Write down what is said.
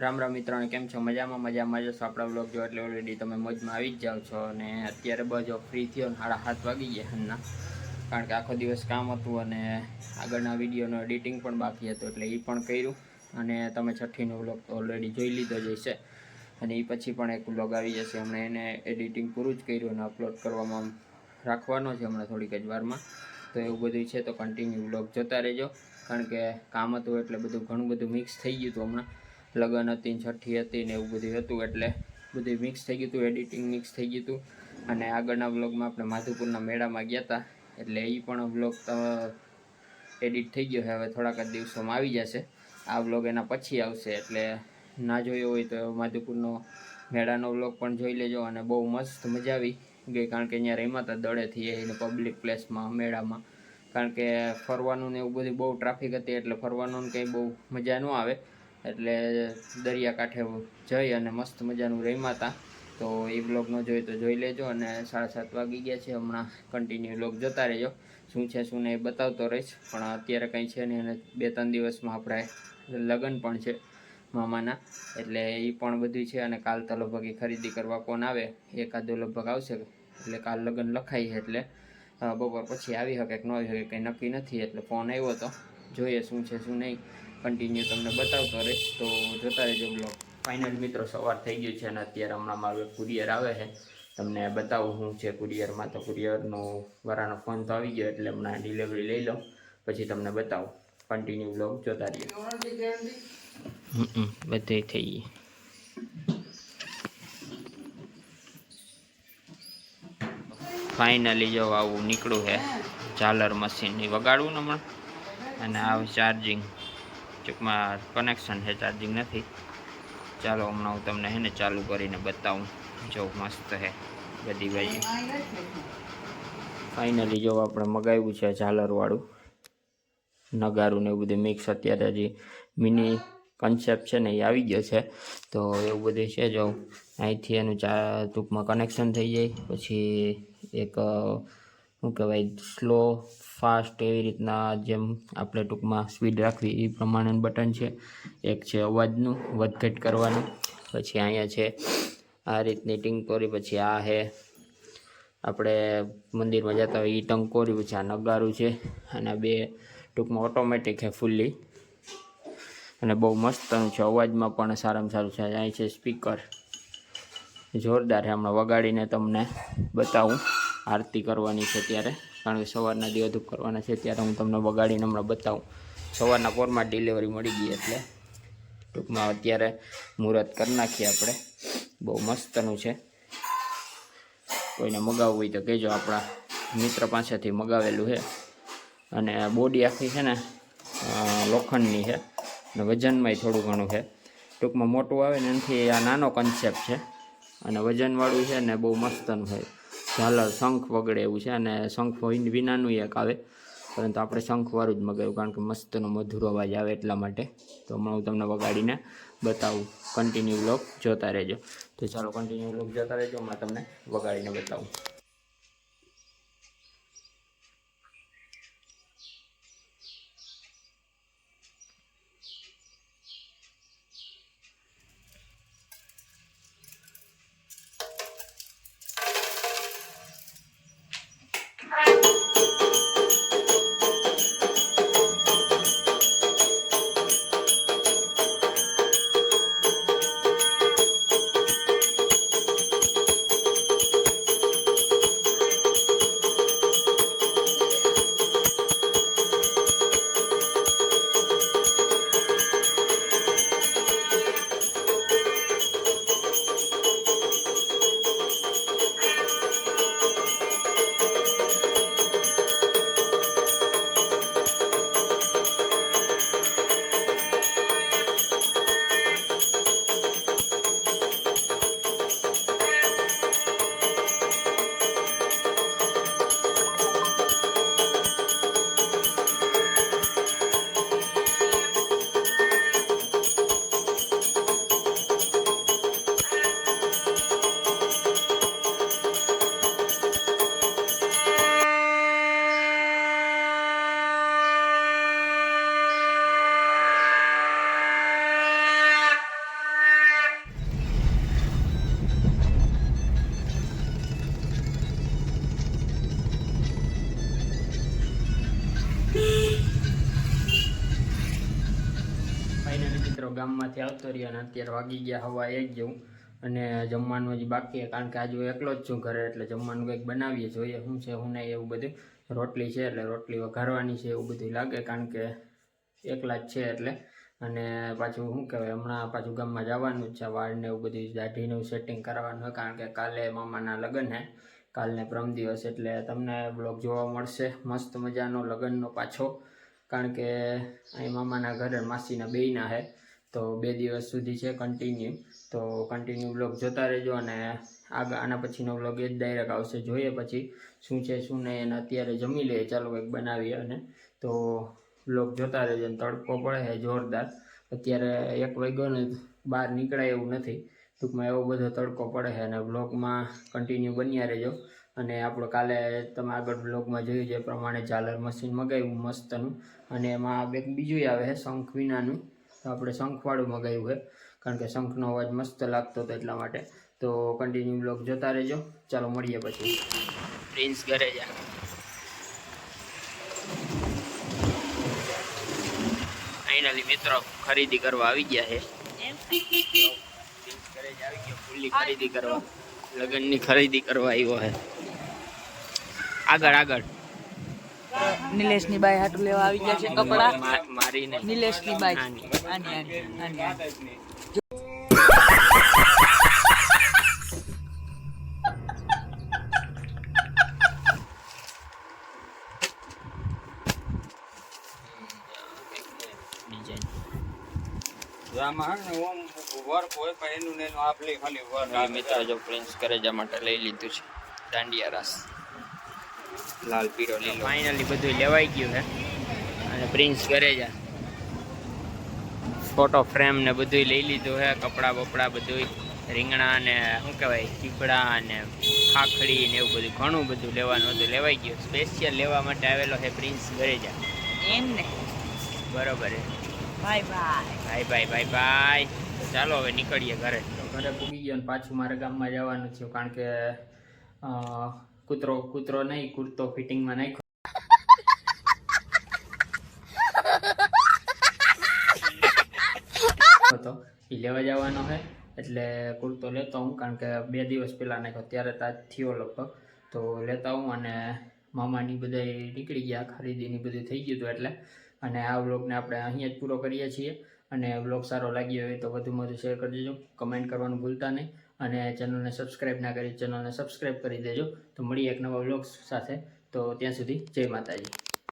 રામ રામ મિત્રો કેમ છો? મજામાં? મજામાં જશો આપણા બ્લોગ જો એટલે ઓલરેડી તમે મોજમાં આવી જ જાઓ છો અને અત્યારે બજો ફ્રી થયો ને સાડા હાથ વાગી ગયા હમના કારણ કે આખો દિવસ કામ હતું અને આગળના વિડીયોનું એડિટિંગ પણ બાકી હતું એટલે એ પણ કર્યું. અને તમે છઠ્ઠીનો બ્લોગ તો ઓલરેડી જોઈ લીધો જ હશે. અને એ પછી પણ એક બ્લોગ આવી જશે. હમણાં એને એડિટિંગ પૂરું જ કર્યું અને અપલોડ કરવામાં રાખવાનો છે હમણાં થોડીક જ વારમાં. તો એવું બધું છે તો કન્ટિન્યુ બ્લોગ જોતા રહેજો. કારણ કે કામ હતું એટલે બધું ઘણું બધું મિક્સ થઈ ગયું હતું હમણાં. લગ્ન હતી, છઠ્ઠી હતી ને એવું બધું હતું એટલે બધું મિક્સ થઈ ગયું હતું એડિટિંગ મિક્સ થઈ ગયું હતું. અને આગળના વ્લોગમાં આપણે માધુપુરના મેળામાં ગયા હતા એટલે એ પણ વ્લોગ એડિટ થઈ ગયો છે. હવે થોડાક જ દિવસોમાં આવી જશે. આ વ્લોગ એના પછી આવશે, એટલે ના જોયો હોય તો માધુપુરનો મેળાનો વ્લોગ પણ જોઈ લેજો અને બહુ મસ્ત મજા આવી ગઈ, કારણ કે અહીંયા રમ્યા હતા દડેથી એને પબ્લિક પ્લેસમાં મેળામાં. કારણ કે ફરવાનું ને એવું બધું બહુ ટ્રાફિક હતી, એટલે ફરવાનું કંઈ બહુ મજા ન આવે. એટલે દરિયાકાંઠે જઈ અને મસ્ત મજાનું રમ્યા હતા તો એ બ્લોગ ન જોઈ તો જોઈ લેજો અને સાડા સાત વાગી ગયા છે. હમણાં કન્ટિન્યુ બ્લોગ જોતા રહેજો. શું છે, શું નહીં બતાવતો રહીશ. પણ અત્યારે કંઈ છે નહીં અને બે ત્રણ દિવસમાં આપણે લગ્ન પણ છે મામાના. એટલે એ પણ બધું છે અને કાલ તો લગભગ ખરીદી કરવા કોણ આવે. એકાદો લગભગ આવશે. એટલે કાલ લગ્ન લખાઈ એટલે બપોર પછી આવી શકે કે ન આવી શકે કંઈ નક્કી નથી. એટલે ફોન આવ્યો હતો જોઈએ શું છે, શું નહીં. કન્ટિન્યુ તમને બતાવતો રહીશ. તો જોતા રહેજો બ્લોગ. ફાઇનલ મિત્રો સવાર થઈ ગયો છે અને અત્યારે હમણાં મારું એક કુરિયર આવે છે. તમને બતાવું હું છે કુરિયરમાં તો કુરિયરનો વરાનો ફોન તો આવી ગયો એટલે હમણાં ડિલિવરી લઈ લઉં. પછી તમને બતાવું. કન્ટિન્યુ બ્લોગ જોતા રહીએ. બધે થઈ ગઈ. ફાઇનલી જો આવું નીકળ્યું છે. ઝાલર મશીનની વગાડવું ને હમણાં. અને આવું ચાર્જિંગ ટૂંકમાં કનેક્શન છે ચાર્જિંગ નથી. ચાલો, હમણાં હું તમને હે ને ચાલુ કરીને બતાવું. જો મસ્ત છે બધી બાજુ ફાઇનલી જો આપણે મગાવ્યું છે ઝાલરવાળું નગારું ને એવું બધું મિક્સ અત્યારે હજી મિની કન્સેપ્ટ છે ને એ આવી ગયો છે. તો એવું બધું છે, જો અહીંથી એનું ચા ટૂંકમાં કનેક્શન થઈ જાય. પછી એક શું કહેવાય સ્લો ફાસ્ટ એવી રીતના જેમ આપણે ટૂંકમાં સ્પીડ રાખવી એ પ્રમાણેનું બટન છે. એક છે અવાજનું, વધઘટ કરવાનું, પછી અહીંયા છે આ રીતની ટિંકોરી પછી આ છે આપણે મંદિરમાં જતા હોય એ ટંકોરી પછી આ નગારું છે, અને બે ટૂંકમાં ઓટોમેટિક છે ફૂલ્લી અને બહુ મસ્તનું છે, અવાજમાં પણ સારામાં સારું છે. અહીં છે સ્પીકર જોરદાર છે, હમણાં વગાડીને તમને બતાવું. આરતી કરવાની છે ત્યારે. કારણ કે સવારના દેવધૂપ કરવાના છે ત્યારે હું તમને વગાડીને હમણાં બતાવું. સવારના પોરમાં ડિલિવરી મળી ગઈ એટલે ટૂંકમાં અત્યારે મુહૂર્ત કરી નાખીએ આપણે. બહુ મસ્તનું છે. કોઈને મગાવવું હોય તો કહેજો, આપણા મિત્ર પાસેથી મગાવેલું છે. અને બોડી આખી છે ને લોખંડની છે. અને વજનમાંય થોડું ઘણું છે. ટૂંકમાં મોટું આવે ને એનાથી આ નાનો કન્સેપ્ટ છે. અને વજનવાળું છે ને બહુ મસ્તનું છે. ઝાલર શંખ વગડે એવું છે અને શંખ હોય વિનાનું એક આવે. પરંતુ આપણે શંખવાળું જ મગાવ્યું, કારણ કે મસ્તનો મધુર અવાજ આવે એટલા માટે. તો હમણાં હું તમને વગાડીને બતાવું. કન્ટિન્યુ બ્લોગ જોતા રહેજો. તો ચાલો કન્ટિન્યુ બ્લોગ જોતા રહેજો, હમણાં તમને વગાડીને બતાવું. ગામમાંથી આવતો રહ્યો અને અત્યારે વાગી ગયા હવા એક જેવું. અને જમવાનું હજી બાકી કારણ કે આજે હું એકલો જ છું ઘરે, એટલે જમવાનું કંઈક બનાવીએ, જોઈએ શું છે, શું નહીં એવું બધું. રોટલી છે, એટલે રોટલી વઘારવાની છે એવું બધું લાગે, કારણ કે એકલા જ છે એટલે. અને પાછું શું કહેવાય, હમણાં પાછું ગામમાં જવાનું જ છે, વાળને એવું બધું દાઢીનું સેટિંગ કરાવવાનું હોય, કારણ કે કાલે મામાના લગ્ન હે કાલને પ્રમ દિવસ, એટલે તમને બ્લોગ જોવા મળશે, મસ્ત મજાનો લગ્નનો પાછો. કારણ કે અહીં મામાના ઘરે માસીના બેયના હે તો બે દિવસ સુધી છે કન્ટિન્યુ તો કન્ટિન્યુ બ્લોગ જોતા રહેજો અને આગળ આના પછીનો બ્લોગ એ જ ડાયરેક્ટ આવશે, જોઈએ પછી શું છે, શું નહીં અને અત્યારે જમી લઈએ. ચાલો કંઈક બનાવીએ અને તો બ્લોગ જોતા રહેજો અને તડકો પડે છે જોરદાર. અત્યારે એક વાગ્યો ને બહાર નીકળાય એવું નથી. ટૂંકમાં એવો બધો તડકો પડે છે અને બ્લોગમાં કન્ટિન્યુ બન્યા રહેજો. અને આપણો કાલે તમે આગળ બ્લોગમાં જોયું જે પ્રમાણે ઝાલર મશીન મગાવ્યું મસ્તનું. અને એમાં એક બીજું આવે છે, શંખ વિનાનું આપણે શંખવાળું મગાવ્યું છે કારણ કે શંખનો અવાજ મસ્ત લાગતો હતો એટલા માટે. તો કન્ટિન્યુ બ્લોગ જોતા રહેજો. ચાલો મળીએ પછી. પ્રિન્સ ઘરે જા. ફાઇનલી મિત્રો ખરીદી કરવા આવી ગયા છે ફૂલની ખરીદી કરવા. લગ્નની ખરીદી કરવા આવ્યો છે આગળ આગળ. નિલેશની બાઈ હાટું લેવા આવી ગયા છે કપડા. નિલેશની બાઈ આની. આની આની આ જો પ્રિન્સ કરેજા માટે લઈ લીધું છે. દાંડિયા રાસ. લાલ પીળો લીલો. ફાઇનલી બધું લેવાઈ ગયું છે અને પ્રિન્સ કરેજા ફોટો ફ્રેમ ને બધું લઈ લીધું છે કપડાં બપડા બધું રીંગણા ને શું કહેવાય ચીપડા ને ખાખડી ને એવું બધું ઘણું બધું લેવાનું હતું. લેવાઈ ગયું. સ્પેશિયલ લેવા માટે આવેલો છે પ્રિન્સ ગરેજા એમ ને બરોબર ભાઈ bye bye bye bye bye bye ચાલો હવે નીકળીએ ઘરે. તો ઘરે પૂગી ગયો ને પાછું મારે ગામમાં જવાનું થયું કારણ કે અ, કૂતરો કૂતરો નહીં કુર્તો ફિટિંગમાં નાખ્યો. હતો. એ લેવા જવાનો છે એટલે કુર્તો લેતો હું, કારણ કે બે દિવસ પહેલાં નાખ્યો, ત્યારે તાજ થયો લગભગ. તો લેતા હું અને મામાની બધા નીકળી ગયા, ખરીદીની બધું થઈ ગયું હતું એટલે. અને આ વ્લોગને આપણે અહીંયા જ પૂરો કરીએ છીએ. અને વ્લોગ સારો લાગ્યો હોય તો વધુમાં વધુ શેર કરી દેજો કમેન્ટ કરવાનું ભૂલતા નહીં. અને ચેનલને સબસ્ક્રાઈબ ના કરી ચેનલને સબસ્ક્રાઈબ કરી દેજો. તો મળીએ એક નવા વ્લોગ સાથે. તો ત્યાં સુધી જય માતાજી.